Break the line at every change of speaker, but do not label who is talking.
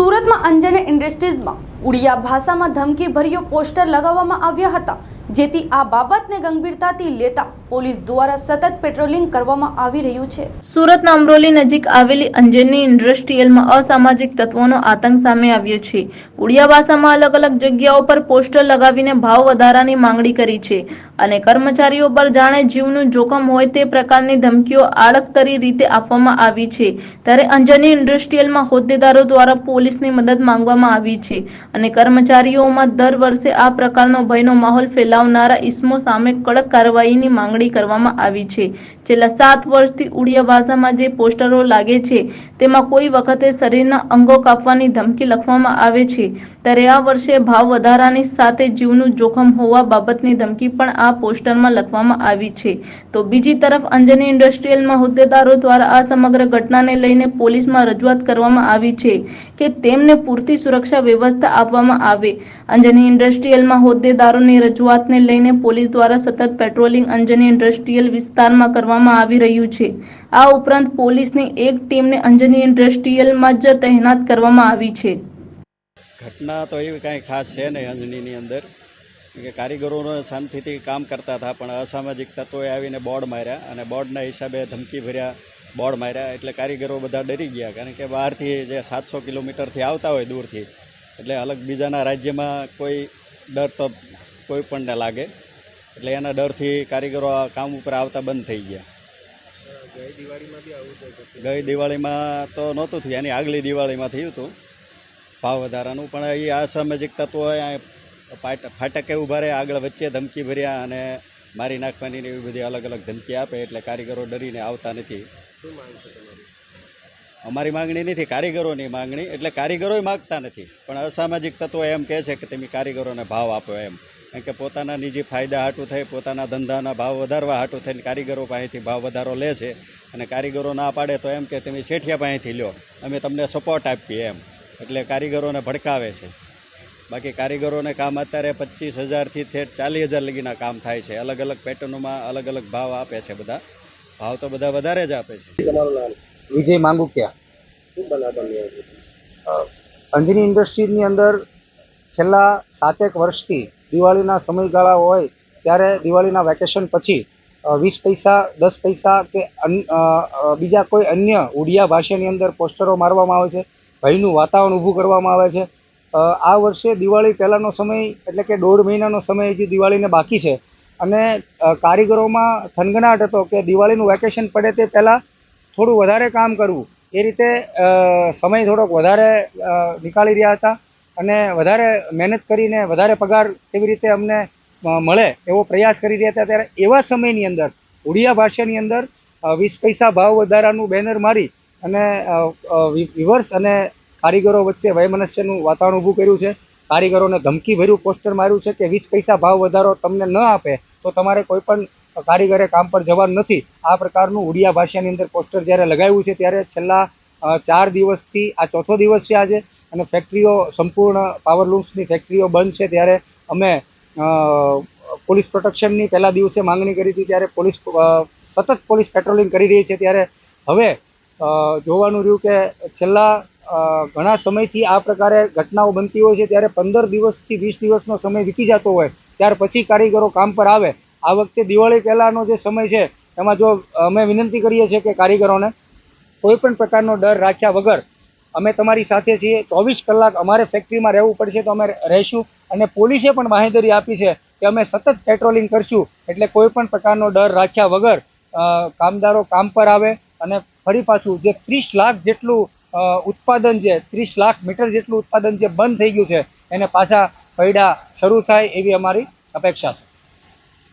સુરતમાં અંજને ઇન્ડસ્ટ્રીઝમાં ઉડિયા ભાષામાં ધમકી ભર્યો પોસ્ટર લગાવવામાં આવ્યા હતા, જેથી આ બાબતને ગંભીરતાથી લેતા પોલીસ દ્વારા સતત પેટ્રોલિંગ કરવામાં આવી રહ્યું છે.
સુરતના અમરોલી નજીક આવેલી અંજની ઇન્ડસ્ટ્રીયલમાં અસામાજિક તત્વોનો આતંક સામે આવ્યો છે. ઉડિયા ભાષામાં અલગ અલગ જગ્યાઓ પર પોસ્ટર લગાવીને ભાવ વધારાની માંગણી કરી છે અને કર્મચારીઓ પર જાણે જીવનું જોખમ હોય તે પ્રકારની ધમકીઓ આડકતરી રીતે આપવામાં આવી છે. ત્યારે અંજની ઇન્ડસ્ટ્રીયલમાં હોદ્દેદારો દ્વારા પોલીસની મદદ માંગવામાં આવી છે. અને કર્મચારીઓમાં દર વર્ષે આ પ્રકારનો ભયનો માહોલ ફેલાવનારા ઇસમો સામે કડક કાર્યવાહીની માંગણી કરવામાં આવી છે. છેલ્લા સાત વર્ષથી ઉડિયા ભાષામાં જે પોસ્ટરો લાગે છે, તેમાં કોઈ વખતે શરીરના અંગો કાપવાની ધમકી લખવામાં આવે છે. ત્યારે આ વર્ષે ભાવ વધારાની સાથે જીવનું જોખમ હોવા બાબતની ધમકી પણ આ પોસ્ટરમાં લખવામાં આવી છે. તો બીજી તરફ અંજની ઇન્ડસ્ટ્રીયલમાં હોદ્દેદારો દ્વારા આ સમગ્ર ઘટનાને લઈને પોલીસમાં રજૂઆત કરવામાં આવી છે કે તેમને પૂરતી સુરક્ષા વ્યવસ્થા આપવામાં આવે. અંજની ઇન્ડસ્ટ્રીયલમાં હોદ્દેદારોની રજૂઆતને લઈને પોલીસ દ્વારા સતત પેટ્રોલિંગ અંજની ઇન્ડસ્ટ્રીયલ વિસ્તારમાં કરવામાં આવી રહ્યું છે. આ ઉપરાંત પોલીસની એક ટીમને અંજની ઇન્ડસ્ટ્રીયલમાં જ તહેનાત કરવામાં આવી છે.
ઘટના તો એવી કાંઈ ખાસ છે નહીં અંજનીની અંદર. કે કારીગરોનો શાંતિથી કામ કરતા હતા, પણ અસામાજિક તત્વોએ આવીને બોર્ડ માર્યા અને બોર્ડના હિસાબે ધમકી ભર્યા બોર્ડ માર્યા. એટલે કારીગરો બધા ડરી ગયા, કારણ કે બહારથી જે સાતસો કિલોમીટરથી આવતા હોય દૂરથી, એટલે અલગ બીજાના રાજ્યમાં કોઈ ડર તો કોઈ પણને લાગે. એટલે એના ડરથી કારીગરો આ કામ ઉપર આવતા બંધ થઈ ગયા. ગઈ દિવાળીમાં તો નહોતું થયું એની આગલી દિવાળીમાં થયું હતું ભાવ વધારાનું પણ એ અસામાજિક તત્વો ફાટકે ઊભા રહે આગળ વચ્ચે ધમકી ભર્યા અને મારી નાખવાની એવી બધી અલગ અલગ ધમકી આપે એટલે કારીગરો ડરીને આવતા નથી. અમારી માંગણી નથી કારીગરોની માંગણી એટલે કારીગરોય માગતા નથી પણ અસામાજિક તત્વો એમ કહે છે કે તમે કારીગરોને ભાવ આપો એમ. કે પોતાના નિજી ફાયદા હાટું થઈ પોતાના ધંધાના ભાવ વધારવા હાટું થઈને કારીગરો પાસેથી ભાવ વધારો લે છે અને કારીગરો ના પાડે તો એમ કે તમે શેઠિયા પાસેથી લ્યો અમે તમને સપોર્ટ આપીએ એમ. એટલે કારીગરોને ભડકાવે છે. બાકી કારીગરોને કામ અત્યારે પચીસ હજારથી થેટ ચાલીસ હજાર લગીના કામ થાય છે. અલગ અલગ પેટર્નોમાં અલગ અલગ ભાવ આપે છે બધા. ભાવ તો બધા વધારે જ આપે છે.
તમારું નામ?
વિજય માંગુકિયા.
શું બનાવ બન્યો છે?
અ, અંજની ઇન્ડસ્ટ્રીઝની અંદર છેલ્લા સાતેક વર્ષથી દિવાળીના સમયગાળા હોય, ત્યારે દિવાળીના વેકેશન પછી વીસ પૈસા, દસ પૈસા કે બીજા કોઈ અન્ય ઉડિયા ભાષાની અંદર પોસ્ટરો મારવામાં આવે છે, ભયનું વાતાવરણ ઊભું કરવામાં આવે છે. આ વર્ષે દિવાળી પહેલાંનો સમય એટલે કે દોઢ મહિનાનો સમય હજી દિવાળીને બાકી છે. અને કારીગરોમાં થનગનાટ હતો કે દિવાળીનું વેકેશન પડે તે પહેલાં થોડું વધારે કામ કરવું. એ રીતે સમય થોડોક વધારે નીકાળી રહ્યા હતા. અને વધારે મહેનત કરીને વધારે પગાર કેવી રીતે અમને મળે એવો પ્રયાસ કરી રહ્યા હતા ત્યારે એવા સમયની અંદર, ઉડિયા ભાષાની અંદર વીસ પૈસા ભાવ વધારાનું બેનર મારી અને વિવર્સ અને કારીગરો વચ્ચે વયમનસ્યનું વાતાવરણ ઊભું કર્યું છે. કારીગરોને ધમકીભર્યું પોસ્ટર માર્યું છે કે વીસ પૈસા ભાવ વધારો તમને ન આપે તો તમારે કોઈ પણ કારીગરે કામ પર જવાનું નથી. આ પ્રકારનું ઉડિયા ભાષાની અંદર પોસ્ટર જ્યારે લગાવ્યું છે ત્યારે છેલ્લા ચાર દિવસથી, આ ચોથો દિવસ છે આજે, અને ફેક્ટરીઓ સંપૂર્ણ પાવર લૂમ્સની ફેક્ટરીઓ બંધ છે. ત્યારે અમે પોલીસ પ્રોટેક્શનની પહેલા દિવસે માંગણી કરી હતી, ત્યારે પોલીસ સતત પોલીસ પેટ્રોલિંગ કરી રહી છે. ત્યારે હવે જોવાનું રહ્યું કે છેલ્લા ઘણા સમયથી આ પ્રકારે ઘટનાઓ બનતી હોય છે. ત્યારે પંદર દિવસથી વીસ દિવસનો સમય વીતી જતો હોય. ત્યાર પછી કારીગરો કામ પર આવે. આ વખતે દિવાળી પહેલાંનો જે સમય છે, એમાં જો અમે વિનંતી કરીએ છીએ કે કારીગરોને કોઈ પણ પ્રકારનો ડર રાખ્યા વગર અમે તમારી સાથે છીએ. ચોવીસ કલાક અમારે ફેક્ટરીમાં રહેવું પડશે તો અમે રહીશું. અને પોલીસે પણ બાંહેધરી આપી છે કે અમે સતત પેટ્રોલિંગ કરશું. એટલે કોઈ પણ પ્રકારનો ડર રાખ્યા વગર કામદારો કામ પર આવે અને ફરી પાછું જે ત્રીસ લાખ જેટલું ઉત્પાદન છે ત્રીસ લાખ મીટર જેટલું ઉત્પાદન જે બંધ થઈ ગયું છે, એને પાછા પૈડા શરૂ થાય એવી અમારી અપેક્ષા છે.